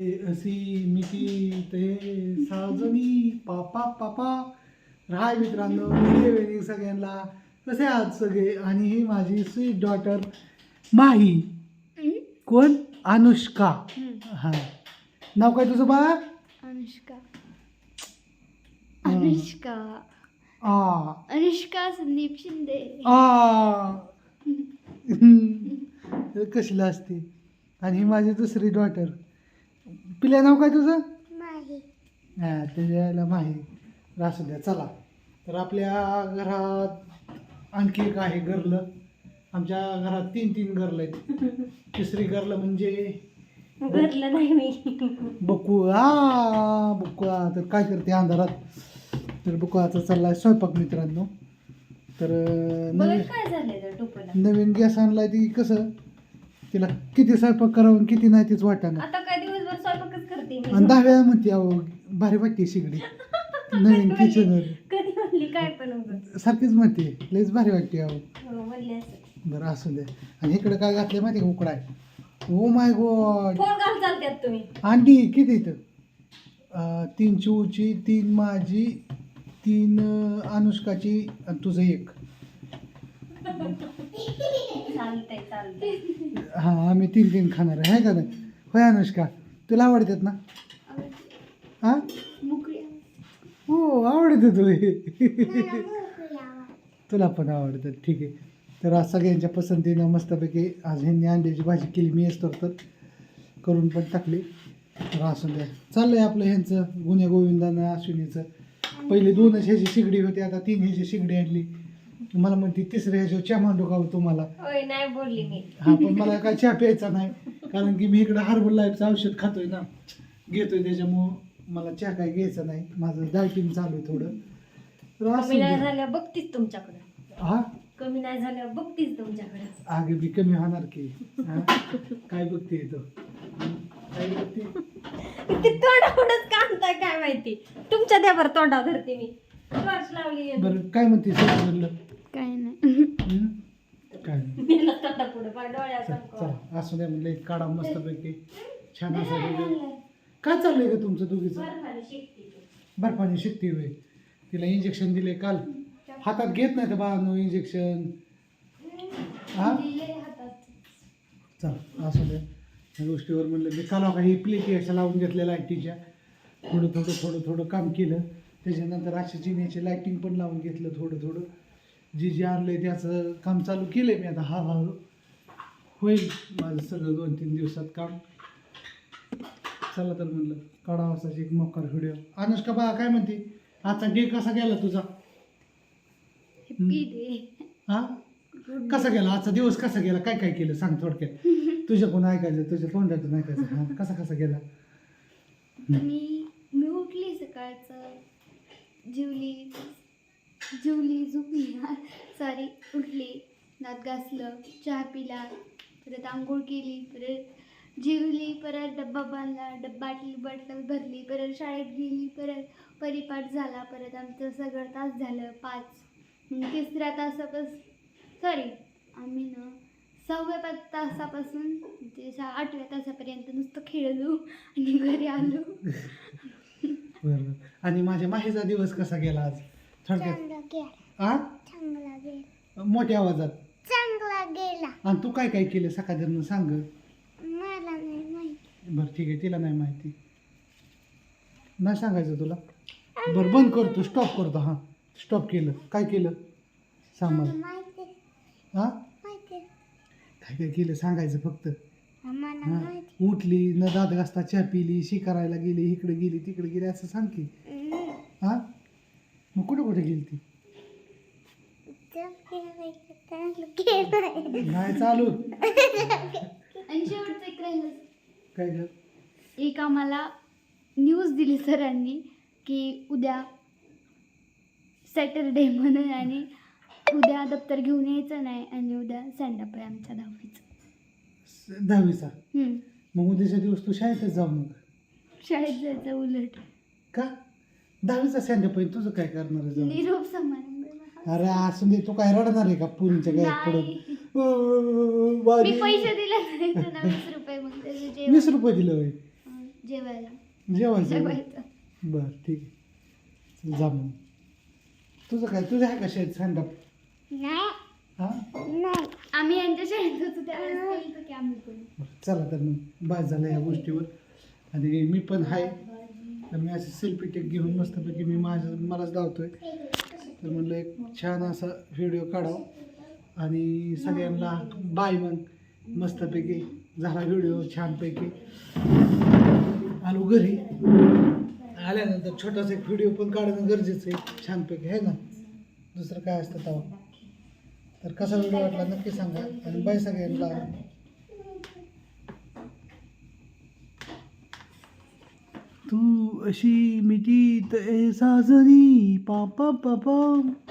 अशी मिठी ते साजनी पापा पापा. राय मित्रांनो व्हिडिओ वेडिंग सगळ्यांना. कसे आहात सगळे? आणि ही माझी स्वीट डॉटर माही. कोण? अनुष्का. हा. नाव काय तुझं बा अनुष्का. अनुष्का. आ. अनुष्का संदीप शिंदे. आ. कशीला असते आणि ही माझी दुसरी डॉटर पिल्या नाव काय तुझं? हा त्याच्या यायला माही. असू द्या चला. तर आपल्या घरात आणखी एक आहे गरलं आमच्या घरात तीन तीन गरलं आहेत. तिसरी गरलं म्हणजे भरलं नाही मी. बकुळा. तर काय करते अंधारात? तर बकुळाचा चाललाय स्वयंपाक मित्रांनो. तर बघ नवीन काय झालंय त्या टोपला? नवीन गॅस आणलाय ती कसं? तिला किती स्वयंपाक करावं आणि किती नाही तीच वाटाणं. आता मी. आणि दहाव्या म्हणते अहो भारी वाटते शिगडी. नवीन किचनवर कधी म्हणली? काय पण उगाच. सारखीच म्हणते लईच भारी वाटते अहो. हो, म्हणली असं. बरं असू द्या आणि इकडे काय घातले माहिती का? उकडाय ओ माय गॉड फोन घाल चालत्यात तुम्ही. अंडी किती इथं? अं, तीन चिवची तीन माझी तीन अं, अनुष्काची आणि तुझं एक. चालतंय चालतंय. हां आम्ही तीन तीन खाणार आहे. का नाही? होय अनुष्का? तुला आवडतात ना? हां? हो आवडतं तुला. तुला पण आवडतं. ठीक आहे. तर आज सगळ्यांच्या पसंतीनं मस्तपैकी आज ह्यांनी अंड्याची भाजी केली. मी असतो तर करून पण टाकली. तर असू द्या. चाललंय आपलं ह्यांचं गुन्हे गोविंदानं अश्विनीचं. पहिले दोनच ह्याची शिगडी होती आता तीन ह्याची शिगडी आणली. मला म्हणते तिसऱ्या ह्याच्यावर चहा मांडू का हो तुम्हाला? होय नाही बोलली मी. हा पण मला काय चहा प्यायचा नाही. कारण की मी इकडं हार्बल लाईफचं औषध खातोय ना घेतोय त्याच्यामुळं मला चहा काय घ्यायचा नाही. माझं डायटिंग चालू आहे थोडं. तर असू कमी नाही दे. झाल्या बघतीच तुमच्याकडे. हा? कमी नाही झाल्या बघतीच तुमच्याकडे. आगे बी कमी होणार की. हा? काय बघते तो काय बघते? ते तोंडावरच काढताय काय माहिती. तुमच्या द्या बरं तोंडावर धरते मी. टॉर्च लावली बरं काय म्हणते नाही काय नाही. मेला तोंडा पुढे पण डोळ्यात चला असू द्या म्हणलं एक काढा मस्तपैकी. छान असं काय चाललंय का तुमचं दोघीचं? बर्फाने शिकते होय. तिला इंजेक्शन दिले काल. हातात घेत नाही तर बाळांनो इंजेक्शन हा? चल असू द्या या गोष्टीवर म्हणलं मी काल काही प्लेटी अशा लावून घेतल्या लाईटीच्या थोडं थोडं थोडं थोडं काम केलं. त्याच्यानंतर अशा चिन्याचे लाईटिंग पण लावून घेतलं थोडं थोडं. जे जे आणलं त्याचं काम चालू केलं मी आता हळूहळू. होईल माझं सगळं दोन तीन दिवसात काम. चला तर म्हणलं काढावा असाच एक मोकार व्हिडिओ अनुष्का बा काय म्हणते? आजचा डे कसा गेला तुझा? हा? कसा गेला? आजचा दिवस कसा गेला? काय काय केलं? सांग थोडक्यात. तुझ्या कोण ऐकायचं? तुझ्या तोंडातून ऐकायचं हा कसा कसा गेला? मी मी उठली सकाळचं. जेवली जेवली झोपली. सॉरी उठली. दात घासलं चहा पिला. परत आंघोळ केली परत जेवली परत डब्बा बांधला डब्बा बॉटल भरली परत शाळेत गेली परत परिपाठ झाला परत आमचं सगळं तास झालं पाच. मग तिसऱ्या तासापासून सॉरी आम्ही ना सहाव्या पाच तासापासून ते आठव्या तासापर्यंत नुसतं खेळलो आणि घरी आलो. बरं. आणि माझ्या माहीचा दिवस कसा गेला आज? थोडक्यात. आ? मोठ्या आवाजात. चांगला गेला. आणि तू काय काय केलं सकाळचं सांग? मला नाही माहिती. बरं ठीक आहे तिला नाही माहिती. नाही सांगायचं तुला? बरं बंद करतो स्टॉप करतो हां. स्टॉप केलं. काय केलं? सांग मला मला. माहिती? हां? माहिती. काय काय केलं? सांगायचं फक्त. मला हां. माहिती. उठली न दात घासता चहा पिली शी करायला गेली इकडे गेली तिकडे गेली असं सांग की. हम्म. हां? मग कुठे कुठे गेली ती. नाही चालू. आणि शेवटचं एक राहिलं. काय ग? एक आम्हाला न्यूज दिली सरांनी की उद्या सॅटरडे म्हणून आणि उद्या दप्तर घेऊन यायचं नाही आणि उद्या सँडअप आहे आमच्या दहावीचं. स- दहावीचा? हम्म. मग उद्याच्या दिवस तू शाळेतच जाऊ मग. शाळेत जायचं उलट. का? दहावीचा सँड पण तुझं काय करणार आहे? जाऊन निरोप समारंभ. अरे असं दे तू काय रडणार आहे का पुरीच्या गायत पडून? मी. पैसे दिले नाही त्यांना वीस रुपये मग त्याचं जेवण वीस रुपये दिलं होय? जेवायला. जेवायचं? जेवायचं. बरं ठीक आहे. जा मग. तुझं काय? तुझं आहे का शेत स्टँडअप नाही. हां? नाही. आम्ही यांच्या शाळेत होतो त्यावेळेस केलं की आम्ही बरं चला तर मग. बास झालं या गोष्टीवर. आणि मी पण आहे. तर मी असं सेल्फी टेक घेऊन मस्तपैकी मी माझं मलाच धावतोय. तर म्हणलं एक छान असा व्हिडिओ काढावं. आणि सगळ्यांना बाय मग. मस्तपैकी झाला व्हिडिओ छानपैकी. आलो घरी. आल्यानंतर छोटासा एक व्हिडिओ पण काढणं गरजेचं आहे. छानपैकी आहे ना? दुसरं काय असतं तेव्हा? तर कसा व्हिडिओ वाटला नक्की सांगा. आणि बाय सगळ्यांना. तू अशी मिठी साजरी पा पा पापा पा.